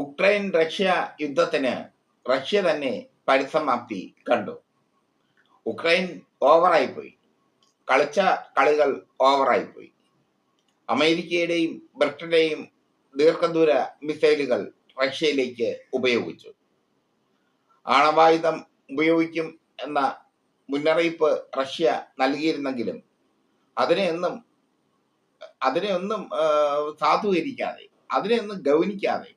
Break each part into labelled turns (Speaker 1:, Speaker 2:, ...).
Speaker 1: Ukraine Russia യുദ്ധത്തിന് Russia തന്നെ പരിസമാപ്തി കണ്ടു. ഉക്രൈൻ ഓവറായി പോയി കളിച്ച കളികൾ ഓവറായി പോയി അമേരിക്കയുടെയും ബ്രിട്ടന്റെയും ദീർഘദൂര മിസൈലുകൾ റഷ്യയിലേക്ക് ഉപയോഗിച്ചു. ആണവായുധം ഉപയോഗിക്കും എന്ന മുന്നറിയിപ്പ് റഷ്യ നൽകിയിരുന്നെങ്കിലും അതിനെയൊന്നും അതിനെയൊന്നും സാധൂകരിക്കാതെ അതിനെയൊന്നും ഗൗനിക്കാതെ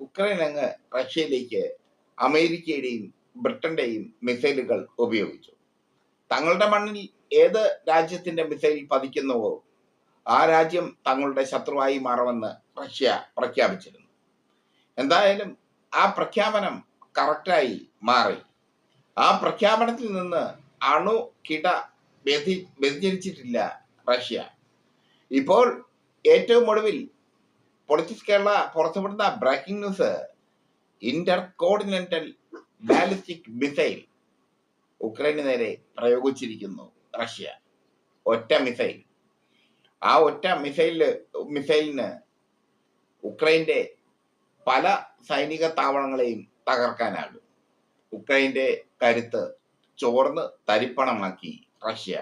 Speaker 1: ഉക്രൈൻ അങ്ങ് റഷ്യയിലേക്ക് അമേരിക്കയുടെയും ബ്രിട്ടന്റെയും മിസൈലുകൾ ഉപയോഗിച്ചു. തങ്ങളുടെ മണ്ണിൽ ഏത് രാജ്യത്തിന്റെ മിസൈൽ പതിക്കുന്നുവോ ആ രാജ്യം തങ്ങളുടെ ശത്രുവായി മാറുമെന്ന് റഷ്യ പ്രഖ്യാപിച്ചിരുന്നു. എന്തായാലും ആ പ്രഖ്യാപനം കറക്റ്റായി മാറി. ആ പ്രഖ്യാപനത്തിൽ നിന്ന് അണു കിട വ്യതി വ്യതിചരിച്ചിട്ടില്ല റഷ്യ. ഇപ്പോൾ ഏറ്റവും ഒടുവിൽ പൊളിറ്റിക്സ് കേരള പുറത്തുവിടുന്ന breaking news intercontinental ballistic missile ഉക്രൈന് നേരെ പ്രയോഗിച്ചിരിക്കുന്നു റഷ്യ ഒറ്റ മിസൈൽ ആ ഒറ്റ മിസൈലിൽ മിസൈലിന് ഉക്രൈന്റെ പല സൈനിക താവളങ്ങളെയും തകർക്കാനാകും. ഉക്രൈന്റെ കരുത്ത് ചോർന്ന് തരിപ്പണമാക്കി റഷ്യ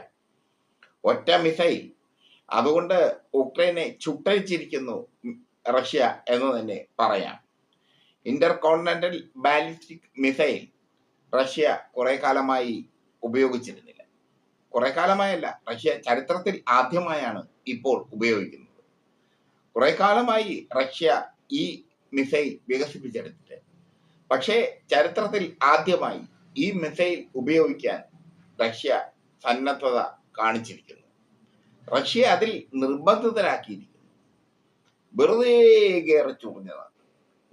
Speaker 1: ഒറ്റ മിസൈൽ അതുകൊണ്ട് ഉക്രൈനെ ചുട്ടരിച്ചിരിക്കുന്നു റഷ്യ എന്ന് തന്നെ പറയാം. Intercontinental ballistic missile Russia കുറെ കാലമായി ഉപയോഗിച്ചിരുന്നില്ല. കുറെ കാലമായല്ല റഷ്യ ചരിത്രത്തിൽ ആദ്യമായാണ് ഇപ്പോൾ ഉപയോഗിക്കുന്നത്. കുറെ കാലമായി റഷ്യ ഈ മിസൈൽ വികസിപ്പിച്ചെടുത്തിട്ട്. പക്ഷേ ചരിത്രത്തിൽ ആദ്യമായി ഈ മിസൈൽ ഉപയോഗിക്കാൻ റഷ്യ സന്നദ്ധത കാണിച്ചിരിക്കുന്നു. റഷ്യ അതിൽ നിർബന്ധിതരാക്കിയിരിക്കുന്നു. വെറുതെ കയറി ചൊറിഞ്ഞതാണ്.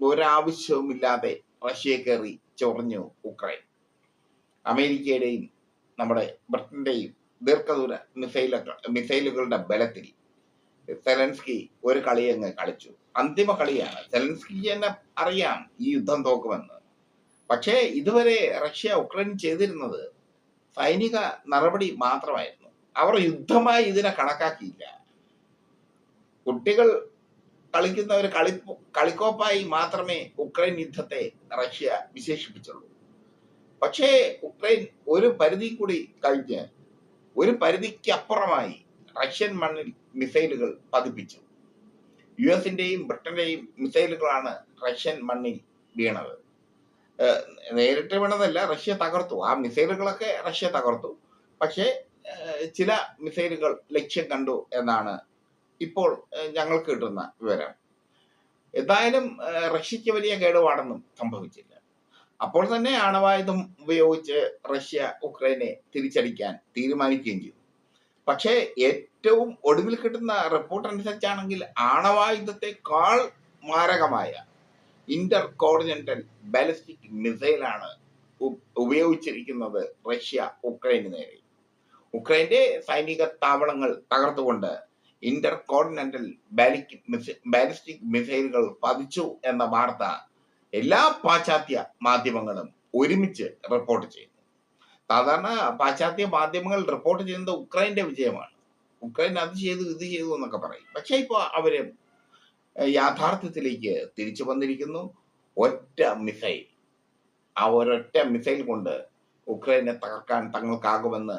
Speaker 1: ഒരാവശ്യവുമില്ലാതെ റഷ്യ കയറി ചൊറിഞ്ഞു ഉക്രൈൻ. അമേരിക്കയുടെയും നമ്മുടെ ബ്രിട്ടന്റെയും ദീർഘദൂര മിസൈലുകൾ മിസൈലുകളുടെ ബലത്തിൽ സെലൻസ്കി ഒരു കളി അങ്ങ് കളിച്ചു. അന്തിമ കളിയാണ്. സെലൻസ്കി തന്നെ അറിയാം ഈ യുദ്ധം തോക്കുമെന്ന്. പക്ഷേ ഇതുവരെ റഷ്യ ഉക്രൈൻ ചെയ്തിരുന്നത് സൈനിക നടപടി മാത്രമായിരുന്നു. അവർ യുദ്ധമായി ഇതിനെ കണക്കാക്കിയില്ല. കുട്ടികൾ കളിക്കുന്ന ഒരു കളി കളിക്കോപ്പായി മാത്രമേ ഉക്രൈൻ യുദ്ധത്തെ റഷ്യ വിശേഷിപ്പിച്ചുള്ളൂ. പക്ഷേ ഉക്രൈൻ ഒരു പരിധി കൂടി കഴിഞ്ഞ് ഒരു പരിധിക്കപ്പുറമായി റഷ്യൻ മണ്ണിൽ മിസൈലുകൾ പതിപ്പിച്ചു. യു എസിന്റെയും ബ്രിട്ടന്റെയും മിസൈലുകളാണ് റഷ്യൻ മണ്ണിൽ വീണത്. നേരിട്ട് വീണതല്ല റഷ്യ തകർത്തു. ആ മിസൈലുകളൊക്കെ റഷ്യ തകർത്തു. പക്ഷേ ചില മിസൈലുകൾ ലക്ഷ്യം കണ്ടു എന്നാണ് ഇപ്പോൾ ഞങ്ങൾ ഞങ്ങൾക്ക് കിട്ടുന്ന വിവരം എന്തായാലും റഷ്യക്ക് വലിയ കേടുപാടൊന്നും സംഭവിച്ചില്ല. അപ്പോൾ തന്നെ ആണവായുധം ഉപയോഗിച്ച് റഷ്യ ഉക്രൈനെ തിരിച്ചടിക്കാൻ തീരുമാനിക്കുകയും ചെയ്തു. പക്ഷേ ഏറ്റവും ഒടുവിൽ കിട്ടുന്ന റിപ്പോർട്ട് അനുസരിച്ചാണെങ്കിൽ ആണവായുധത്തെക്കാൾ മാരകമായ ഇന്റർ കോർഡിനന്റൽ ബാലിസ്റ്റിക് മിസൈലാണ് ഉപയോഗിച്ചിരിക്കുന്നത് റഷ്യ ഉക്രൈന് നേരെ. ഉക്രൈന്റെ സൈനിക താവളങ്ങൾ തകർത്തുകൊണ്ട് ഇന്റർ കോണ്ടിനെന്റൽ ബാലിസ്റ്റിക് മിസൈലുകൾ പതിച്ചു എന്ന വാർത്ത എല്ലാ പാശ്ചാത്യ മാധ്യമങ്ങളും ഒരുമിച്ച് റിപ്പോർട്ട് ചെയ്യുന്നു. സാധാരണ പാശ്ചാത്യ മാധ്യമങ്ങൾ റിപ്പോർട്ട് ചെയ്യുന്നത് ഉക്രൈന്റെ വിജയമാണ്. ഉക്രൈൻ അത് ചെയ്തു ഇത് ചെയ്തു എന്നൊക്കെ പറയും. പക്ഷേ ഇപ്പോൾ അവർ യാഥാർത്ഥ്യത്തിലേക്ക് തിരിച്ചു വന്നിരിക്കുന്നു. ഒറ്റ മിസൈൽ ആ ഒരൊറ്റ മിസൈൽ കൊണ്ട് ഉക്രൈനെ തകർക്കാൻ തങ്ങൾക്കാകുമെന്ന്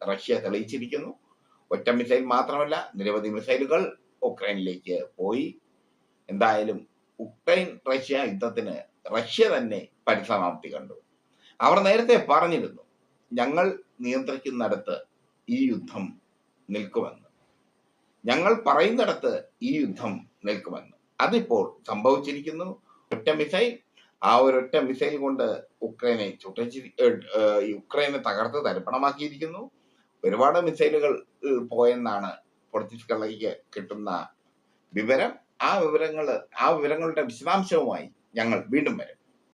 Speaker 1: റഷ്യ തെളിയിച്ചിരിക്കുന്നു. ഒറ്റ മിസൈൽ മാത്രമല്ല നിരവധി മിസൈലുകൾ ഉക്രൈനിലേക്ക് പോയി. എന്തായാലും ഉക്രൈൻ റഷ്യ യുദ്ധത്തിന് റഷ്യ തന്നെ പരിസമാപ്തി കണ്ടു. അവർ നേരത്തെ പറഞ്ഞിരുന്നു ഞങ്ങൾ നിയന്ത്രിക്കുന്നിടത്ത് ഈ യുദ്ധം നിൽക്കുമെന്ന്. ഞങ്ങൾ പറയുന്നിടത്ത് ഈ യുദ്ധം നിൽക്കുമെന്ന്. അതിപ്പോൾ സംഭവിച്ചിരിക്കുന്നു. ഒറ്റ മിസൈൽ ആ ഒരൊറ്റ മിസൈൽ കൊണ്ട് ഉക്രൈനെ ചുട്ടച്ചി ഉക്രൈനെ തകർത്ത് തരിപ്പണമാക്കിയിരിക്കുന്നു. ഒരുപാട് മിസൈലുകൾ പോയെന്നാണ് പൊളിറ്റിക്കലിലേക്ക് കിട്ടുന്ന വിവരം. ആ വിവരങ്ങൾ ആ വിവരങ്ങളുടെ വിശദാംശവുമായി ഞങ്ങൾ വീണ്ടും വരും.